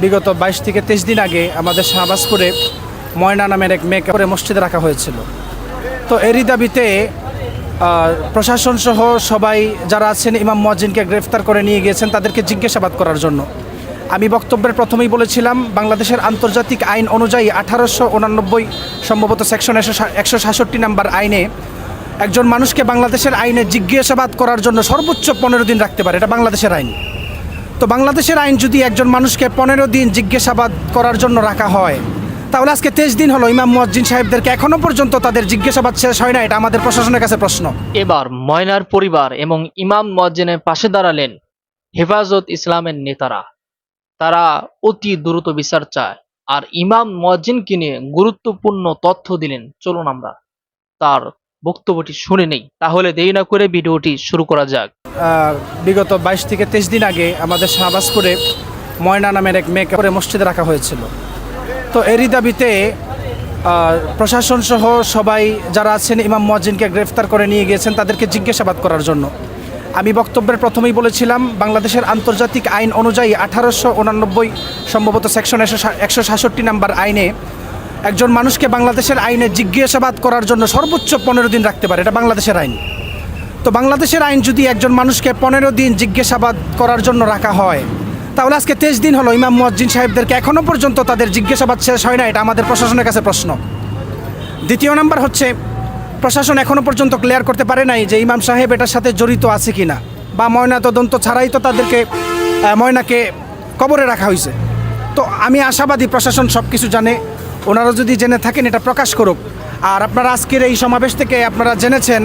বিগত বাইশ থেকে তেইশ দিন আগে আমাদের শাহবাজপুরে ময়না নামের এক মেয়েকে করে মসজিদে রাখা হয়েছিল। তো এরই দাবিতে প্রশাসন সহ সবাই যারা আছেন, ইমাম মজ্জিনকে গ্রেফতার করে নিয়ে গিয়েছেন তাদেরকে জিজ্ঞাসাবাদ করার জন্য। আমি বক্তব্যের প্রথমেই বলেছিলাম, বাংলাদেশের আন্তর্জাতিক আইন অনুযায়ী আঠারোশো উনানব্বই সম্ভবত সেকশন একশো সাতষট্টি নাম্বার আইনে একজন মানুষকে বাংলাদেশের আইনে জিজ্ঞাসাবাদ করার জন্য সর্বোচ্চ পনেরো দিন রাখতে পারে। এটা বাংলাদেশের আইন। তো বাংলাদেশের আইন যদি একজন মানুষকে পনেরো দিন জিজ্ঞাসাবাদ করার জন্য রাখা হয়, তাহলে আজকে তেইশ দিন হলো ইমাম মুয়াজ্জিন সাহেবদেরকে এখনও পর্যন্ত তাদের জিজ্ঞাসাবাদ শেষ হয় না এটা আমাদের প্রশাসনের কাছে প্রশ্ন। এবার ময়নার পরিবার এবং ইমাম মজ্জেনের পাশে দাঁড়ালেন হেফাজত ইসলামের নেতারা। তারা অতি দ্রুত বিচার চায় আর ইমাম মজ্জিনকে নিয়ে গুরুত্বপূর্ণ তথ্য দিলেন। চলুন আমরা তার বক্তব্যটি শুনে নেই, তাহলে দেরি না করে ভিডিওটি শুরু করা যাক। বিগত বাইশ থেকে তেইশ দিন আগে আমাদের শাহবাজপুরে ময়না নামের এক মেয়েকে করে মসজিদে রাখা হয়েছিল। তো এরই দাবিতে প্রশাসন সহ সবাই যারা আছেন, ইমাম মজিনকে গ্রেফতার করে নিয়ে গিয়েছেন, তাদেরকে জিজ্ঞাসাবাদ করার জন্য। আমি বক্তব্যের প্রথমেই বলেছিলাম, বাংলাদেশের আন্তর্জাতিক আইন অনুযায়ী আঠারোশো উনানব্বই সম্ভবত সেকশন একশো সাতষট্টি নাম্বার আইনে একজন মানুষকে বাংলাদেশের আইনে জিজ্ঞাসাবাদ করার জন্য সর্বোচ্চ পনেরো দিন রাখতে পারে। এটা বাংলাদেশের আইন। তো বাংলাদেশের আইন যদি একজন মানুষকে পনেরো দিন জিজ্ঞাসাবাদ করার জন্য রাখা হয়, তাহলে আজকে তেইশ দিন হলো ইমাম মুয়াজ্জিন সাহেবদেরকে এখনও পর্যন্ত তাদের জিজ্ঞাসাবাদ শেষ হয় না এটা আমাদের প্রশাসনের কাছে প্রশ্ন। দ্বিতীয় নাম্বার হচ্ছে, প্রশাসন এখনও পর্যন্ত ক্লিয়ার করতে পারে নাই যে ইমাম সাহেব এটার সাথে জড়িত আছে কি না বা ময়না তদন্ত ছাড়াই তো তাদেরকে ময়নাকে কবরে রাখা হয়েছে। তো আমি আশাবাদী প্রশাসন সব কিছু জানে, ওনারা যদি জেনে থাকেন, এটা প্রকাশ করুক। আর আপনারা আজকের এই সমাবেশ থেকে আপনারা জেনেছেন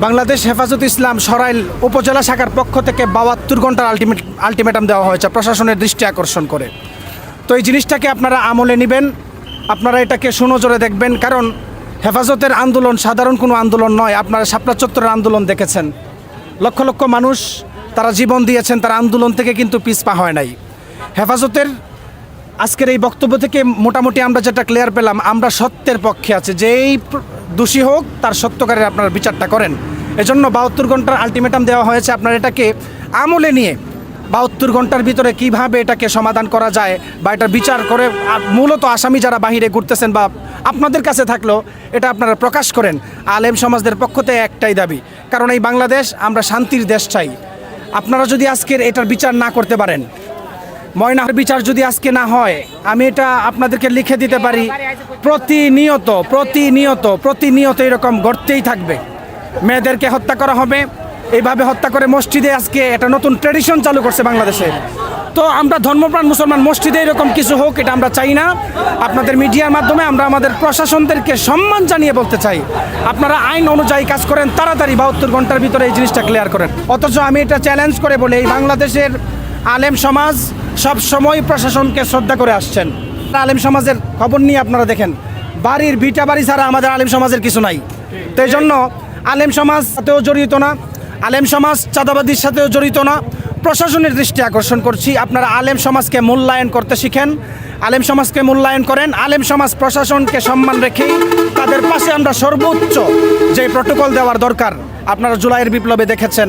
বাংলাদেশ হেফাজত ইসলাম সরাইল উপজেলা শাখার পক্ষ থেকে বাহাত্তর ঘণ্টার আলটিমেট আলটিমেটাম দেওয়া হয়েছে প্রশাসনের দৃষ্টি আকর্ষণ করে। তো এই জিনিসটাকে আপনারা আমলে নেবেন, আপনারা এটাকে সুনজরে দেখবেন, কারণ হেফাজতের আন্দোলন সাধারণ কোনো আন্দোলন নয়, আপনারা শাপলা চত্বরের আন্দোলন দেখেছেন। লক্ষ লক্ষ মানুষ তারা জীবন দিয়েছেন, তারা আন্দোলন থেকে কিন্তু পিছপা হয় নাই। হেফাজতের আজকের এই বক্তব্য থেকে মোটামুটি আমরা যেটা ক্লিয়ার পেলাম, আমরা সত্যের পক্ষে আছে। যেই প্র- দোষী হোক, তার সত্যকারের আপনারা বিচারটা করেন। এজন্য বাহাত্তর ঘণ্টার আলটিমেটাম দেওয়া হয়েছে আপনার এটাকে আমলে নিয়ে। বাহাত্তর ঘণ্টার ভিতরে কীভাবে এটাকে সমাধান করা যায় বা এটা বিচার করে মূলত আসামি যারা বাহিরে ঘুরতেছেন বা আপনাদের কাছে থাকলেও এটা আপনারা প্রকাশ করেন। আলেম সমাজদের পক্ষ থেকে একটাই দাবি, কারণ এই বাংলাদেশ, আমরা শান্তির দেশ চাই। আপনারা যদি আজকের এটার বিচার না করতে পারেন ময়নার বিচার যদি আজকে না হয়, আমি এটা আপনাদেরকে লিখে দিতে পারি। প্রতিনিয়ত প্রতিনিয়ত প্রতিনিয়ত এরকম ঘটতেই থাকবে। মেয়েদেরকে হত্যা করা হবে। এইভাবে হত্যা করে মসজিদে আজকে একটা নতুন ট্রেডিশন চালু করছে বাংলাদেশে। তো আমরা ধর্মপ্রাণ মুসলমান মসজিদে এরকম কিছু হোক, এটা আমরা চাই না। আপনাদের মিডিয়ার মাধ্যমে আমরা আমাদের প্রশাসনদেরকে সম্মান জানিয়ে বলতে চাই। আপনারা আইন অনুযায়ী কাজ করেন, তাড়াতাড়ি বাহাত্তর ঘণ্টার ভিতরে এই জিনিসটা ক্লিয়ার করেন। অথচ আমি এটা চ্যালেঞ্জ করে বলি, এই বাংলাদেশের আলেম সমাজ সব সময় প্রশাসনকে শ্রদ্ধা করে আসছেন। আলেম সমাজের খবর নিয়ে আপনারা দেখেন, বাড়ির ভিটা বাড়ি ছাড়া আমাদের আলেম সমাজের কিছু নাই। তো এই জন্য আলেম সমাজ সাথেও জড়িত না, আলেম সমাজ চাঁদাবাদির সাথেও জড়িত না। প্রশাসনের দৃষ্টি আকর্ষণ করছি, আপনারা আলেম সমাজকে মূল্যায়ন করতে শিখেন। আলেম সমাজকে মূল্যায়ন করেন, আলেম সমাজ প্রশাসনকে সম্মান রেখেই তাদের পাশে আমরা সর্বোচ্চ যে প্রোটোকল দেওয়ার দরকার, আপনারা জুলাইয়ের বিপ্লবে দেখেছেন,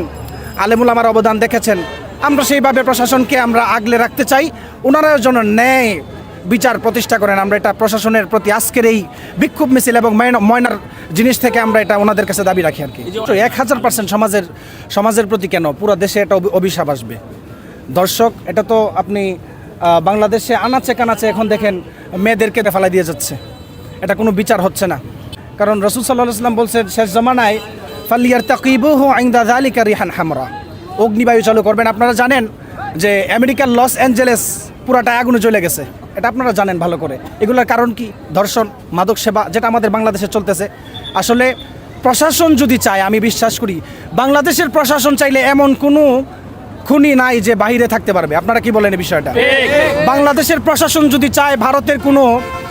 আলেমুল আমার অবদান দেখেছেন। আমরা সেইভাবে প্রশাসনকে আমরা আগলে রাখতে চাই। ওনারা যেন ন্যায় বিচার প্রতিষ্ঠা করেন। আমরা এটা প্রশাসনের প্রতি আজকের এই বিক্ষোভ মিছিল এবং ময়না- ময়নার জিনিস থেকে আমরা এটা ওনাদের কাছে দাবি রাখি আর কি এক হাজার পার্সেন্ট সমাজের সমাজের প্রতি কেন? পুরো দেশে এটা অভি- অভিশাপ আসবে। দর্শক এটা তো আপনি বাংলাদেশে আনাচে কানাচে এখন দেখেন মেয়েদেরকে ফেলা দিয়ে যাচ্ছে। এটা কোনো বিচার হচ্ছে না। কারণ রসুল সাল্লাহ সাল্লাম বলছে শেষ জমানায় ফালিয়ার তাকিবু হো আইন্দা জালিকা রিহান হামরা। অগ্নিবায়ু চালু করবেন। আপনারা জানেন যে আমেরিকার লস অ্যাঞ্জেলেস পুরাটা আগুনে চলে গেছে। এটা আপনারা জানেন ভালো করে। এগুলোর কারণ কি? ধর্ষণ, মাদক সেবা, যেটা আমাদের বাংলাদেশে চলতেছে। আসলে প্রশাসন যদি চায়, আমি বিশ্বাস করি, বাংলাদেশের প্রশাসন চাইলে এমন কোনো খুনি নাই যে বাইরে থাকতে পারবে। আপনারা কি বলেন এই বিষয়টা? বাংলাদেশের প্রশাসন যদি চায়, ভারতের কোনো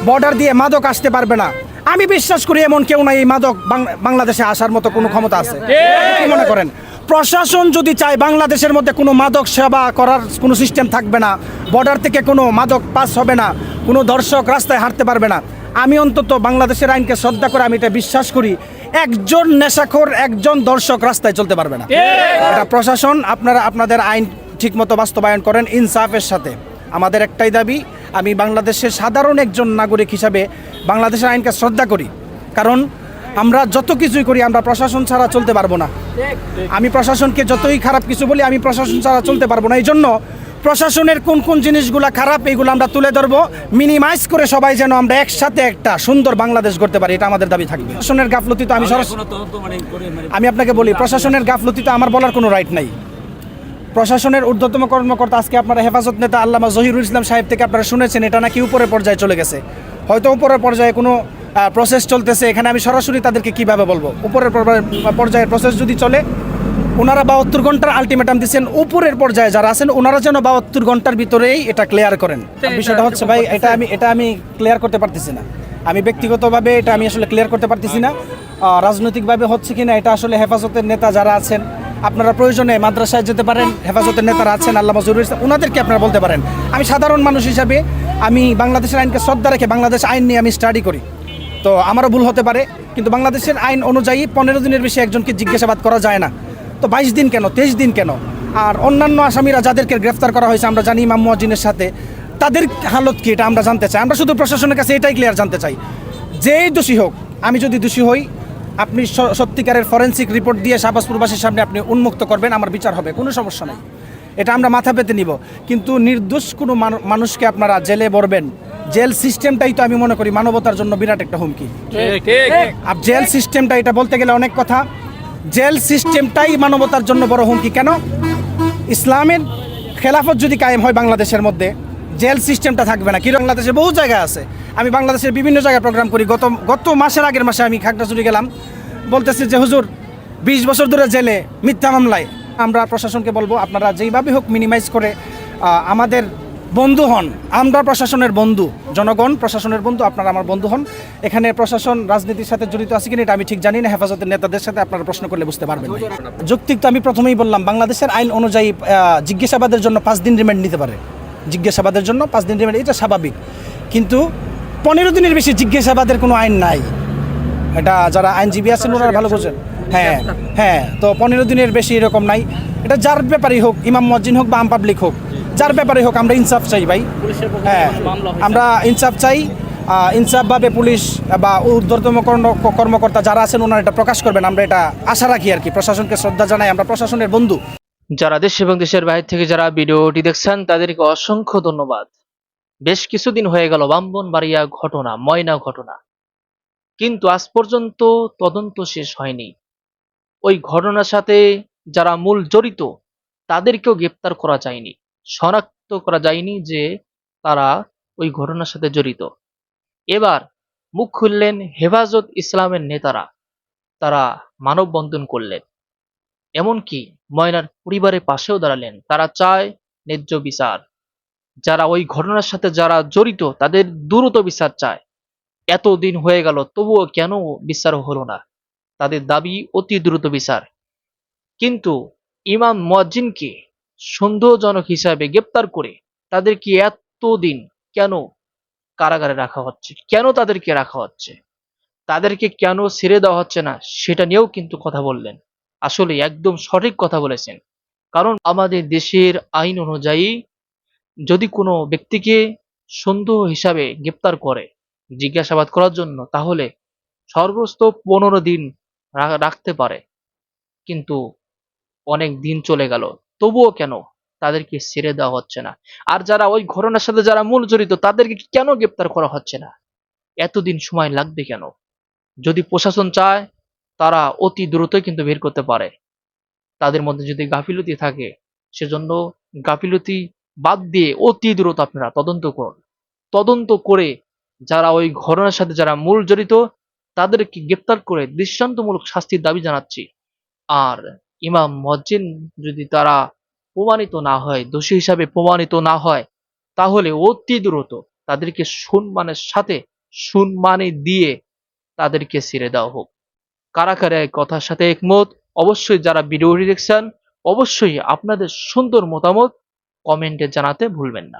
বর্ডার দিয়ে মাদক আসতে পারবে না। আমি বিশ্বাস করি এমন কেউ নাই, এই মাদক বাংলাদেশে আসার মতো কোনো ক্ষমতা আছে। কি মনে করেন? প্রশাসন যদি চায় বাংলাদেশের মধ্যে কোনো মাদক সেবা করার কোনো সিস্টেম থাকবে না বর্ডার থেকে কোনো মাদক পাস হবে না, কোনো দর্শক রাস্তায় হাঁটতে পারবে না, আমি অন্তত বাংলাদেশের আইনকে শ্রদ্ধা করে আমি এটা বিশ্বাস করি, একজন নেশাখোর, একজন দর্শক রাস্তায় চলতে পারবে না। এটা প্রশাসন, আপনারা আপনাদের আইন ঠিকমতো বাস্তবায়ন করেন, ইনসাফের সাথে। আমাদের একটাই দাবি, আমি বাংলাদেশের সাধারণ একজন নাগরিক হিসাবে বাংলাদেশের আইনকে শ্রদ্ধা করি। কারণ আমরা যত কিছুই করি আমরা প্রশাসন ছাড়া চলতে পারব না। আমি প্রশাসনকে যতই খারাপ কিছু বলি আমি প্রশাসন ছাড়া চলতে পারব না। এই জন্য প্রশাসনের কোন কোন জিনিসগুলো খারাপ এইগুলো আমরা তুলে ধরবো। মিনিমাইজ করে সবাই যেন আমরা একসাথে একটা সুন্দর বাংলাদেশ করতে পারি এটা আমাদের দাবি থাকবে। প্রশাসনের গাফলতি তো আমি মানে মানে আমি আপনাকে বলি প্রশাসনের গাফলতি তো আমার বলার কোনো রাইট নাই। প্রশাসনের ঊর্ধ্বতম কর্মকর্তা আজকে আপনারা হেফাজত নেতা আল্লামা জহিরুল ইসলাম সাহেব থেকে আপনারা শুনেছেন এটা নাকি উপরের পর্যায়ে চলে গেছে। হয়তো উপরের পর্যায়ে কোনো প্রসেস চলতেছে এখানে আমি সরাসরি তাদেরকে কীভাবে বলব? উপরের পর্যায়ে- পর্যায়ের প্রসেস যদি চলে ওনারা বাহাত্তর ঘণ্টার আলটিমেটাম দিচ্ছেন। উপরের পর্যায়ে যারা আছেন ওনারা যেন বাহাত্তর ঘণ্টার ভিতরেই এটা ক্লিয়ার করেন। বিষয়টা হচ্ছে ভাই এটা আমি এটা আমি ক্লিয়ার করতে পারতেছি না। আমি ব্যক্তিগতভাবে এটা আমি আসলে ক্লিয়ার করতে পারতেছি না। রাজনৈতিকভাবে হচ্ছে কিনা এটা আসলে হেফাজতের নেতা যারা আছেন আপনারা প্রয়োজনে মাদ্রাসায় যেতে পারেন হেফাজতের নেতারা আছেন আল্লাহ ইসলাম ওনাদেরকে আপনারা বলতে পারেন। আমি সাধারণ মানুষ হিসাবে আমি বাংলাদেশের আইনকে শ্রদ্ধা রেখে বাংলাদেশ আইন নিয়ে আমি স্টাডি করি। তো আমারও ভুল হতে পারে, কিন্তু বাংলাদেশের আইন অনুযায়ী পনেরো দিনের বেশি একজনকে জিজ্ঞাসাবাদ করা যায় না। তো বাইশ দিন কেন, তেইশ দিন কেন? আর অন্যান্য আসামিরা যাদেরকে গ্রেফতার করা হয়েছে, আমরা জানি ইমাম মুয়াজ্জিনের সাথে, তাদের হালত কি এটা আমরা জানতে চাই। আমরা শুধু প্রশাসনের কাছে এটাই ক্লিয়ার জানতে চাই। যেই দোষী হোক, আমি যদি দোষী হই, আপনি সত্যিকারের ফরেন্সিক রিপোর্ট দিয়ে শাহবাজ প্রবাসীর সামনে আপনি উন্মুক্ত করবেন, আমার বিচার হবে, কোনো সমস্যা নেই। এটা আমরা মাথা পেতে নিব। কিন্তু নির্দোষ কোনো মানুষকে আপনারা জেলে ভরবেন জেল সিস্টেমটাই তো আমি মনে করি মানবতার জন্য বিরাট একটা হুমকি। আর জেল সিস্টেমটা এটা বলতে গেলে অনেক কথা। জেল সিস্টেমটাই মানবতার জন্য বড় হুমকি। কেন? ইসলামের খেলাফত যদি কায়েম হয় বাংলাদেশের মধ্যে জেল সিস্টেমটা থাকবে না। কি বাংলাদেশে বহু জায়গা আছে। আমি বাংলাদেশের বিভিন্ন জায়গায় প্রোগ্রাম করি। গত গত মাসের আগের মাসে আমি খাগড়াছড়ি গেলাম। বলতেছি যে হুজুর বিশ বছর ধরে জেলে মিথ্যা মামলায়। আমরা প্রশাসনকে বলব আপনারা যেইভাবে হোক মিনিমাইজ করে আমাদের বন্ধু হন। আমরা প্রশাসনের বন্ধু। জনগণ, প্রশাসনের বন্ধু, আপনারা আমার বন্ধু হন। এখানে প্রশাসন, রাজনীতির সাথে জড়িত আছে কিনা এটা আমি ঠিক জানি না। হেফাজতের নেতাদের সাথে আপনারা প্রশ্ন করলে বুঝতে পারবেন। যৌক্তিক তো আমি প্রথমেই বললাম, বাংলাদেশের আইন অনুযায়ী জিজ্ঞাসাবাদের জন্য পাঁচ দিন রিমান্ড নিতে পারে। জিজ্ঞাসাবাদের জন্য পাঁচ দিন রিমান্ড এটা স্বাভাবিক। কিন্তু পনেরো দিনের বেশি জিজ্ঞাসাবাদের কোনো আইন নাই। এটা যারা আইনজীবী আছেন, ওনারা ভালো বোঝেন। হ্যাঁ হ্যাঁ তো পনেরো দিনের বেশি এরকম নাই। এটা যার ব্যাপারই হোক, ইমাম মসজিদ হোক বা আম পাবলিক হোক যার ব্যাপারে হোক আমরা ইনসাফ চাই ভাই। হ্যাঁ আমরা ইনসাফ চাই আহ, ইনসাফভাবে পুলিশ বা ঊর্ধ্বতম কর্ম- কর্মকর্তা যারা আছেন ওনারা এটা প্রকাশ করবেন আমরা এটা আশা রাখি আর কি প্রশাসনকে শ্রদ্ধা জানাই আমরা প্রশাসনের বন্ধু। যারা দেশ এবং দেশের বাইরে থেকে যারা ভিডিওটি দেখছেন তাদেরকে অসংখ্য ধন্যবাদ। বেশ কিছুদিন হয়ে গেল বাম্বনবাড়িয়া ঘটনা ময়না ঘটনা। কিন্তু আজ পর্যন্ত তদন্ত শেষ হয়নি। ওই ঘটনার সাথে যারা মূল জড়িত তাদেরকেও গ্রেপ্তার করা যায়নি। শনাক্ত করা যায়নি যে তারা ওই ঘটনার সাথে জড়িত। এবার মুখ খুললেন হেফাজত ইসলামের নেতারা। তারা মানববন্ধন করলেন। এমনকি ময়নার পরিবারের পাশেও দাঁড়ালেন। তারা চায় ন্যায্য বিচার। যারা ওই ঘটনার সাথে যারা জড়িত, তাদের দ্রুত বিচার চায়। এতদিন হয়ে গেল, তবুও কেন বিচার হলো না? তাদের দাবি অতি দ্রুত বিচার। কিন্তু ইমাম মুয়াজ্জিনকে সন্দেহজনক হিসাবে গ্রেপ্তার করে তাদেরকে এতদিন কেন কারাগারে রাখা হচ্ছে? কেন তাদেরকে রাখা হচ্ছে? তাদেরকে কেন ছেড়ে দেওয়া হচ্ছে না? সেটা নিয়েও কিন্তু কথা বললেন। আসলে একদম সঠিক কথা বলেছেন। কারণ আমাদের দেশের আইন অনুযায়ী যদি কোনো ব্যক্তিকে সন্দেহ হিসাবে গ্রেপ্তার করে জিজ্ঞাসাবাদ করার জন্য, তাহলে সর্বস্ত পনেরো দিন রাখতে পারে। কিন্তু অনেক দিন চলে গেল। তবুও কেন তাদেরকে ছেড়ে দেওয়া হচ্ছে না? আর যারা ওই ঘটনার সাথে যারা মূল জড়িত, তাদেরকে কেন গ্রেপ্তার করা হচ্ছে না? এতদিন সময় লাগবে কেন? যদি প্রশাসন চায়, তারা অতি দ্রুতই কিন্তু বের করতে পারে। তাদের মধ্যে যদি গাফিলতি থাকে, সেজন্য গাফিলতি বাদ দিয়ে অতি দ্রুত আপনারা তদন্ত করুন। তদন্ত করে যারা ওই ঘটনার সাথে যারা মূল জড়িত, তাদেরকে গ্রেপ্তার করে দৃষ্টান্তমূলক শাস্তির দাবি জানাচ্ছি। আর ইমাম মজ্জিন যদি তারা প্রমাণিত না হয়, দোষী হিসাবে প্রমাণিত না হয়, তাহলে অতি দ্রুত তাদেরকে সম্মানের সাথে সম্মানে দিয়ে তাদেরকে ছেড়ে দেওয়া হোক। কারা কারা এই কথার সাথে একমত। অবশ্যই যারা ভিডিওটি দেখছেন, অবশ্যই আপনাদের সুন্দর মতামত কমেন্টে জানাতে ভুলবেন না।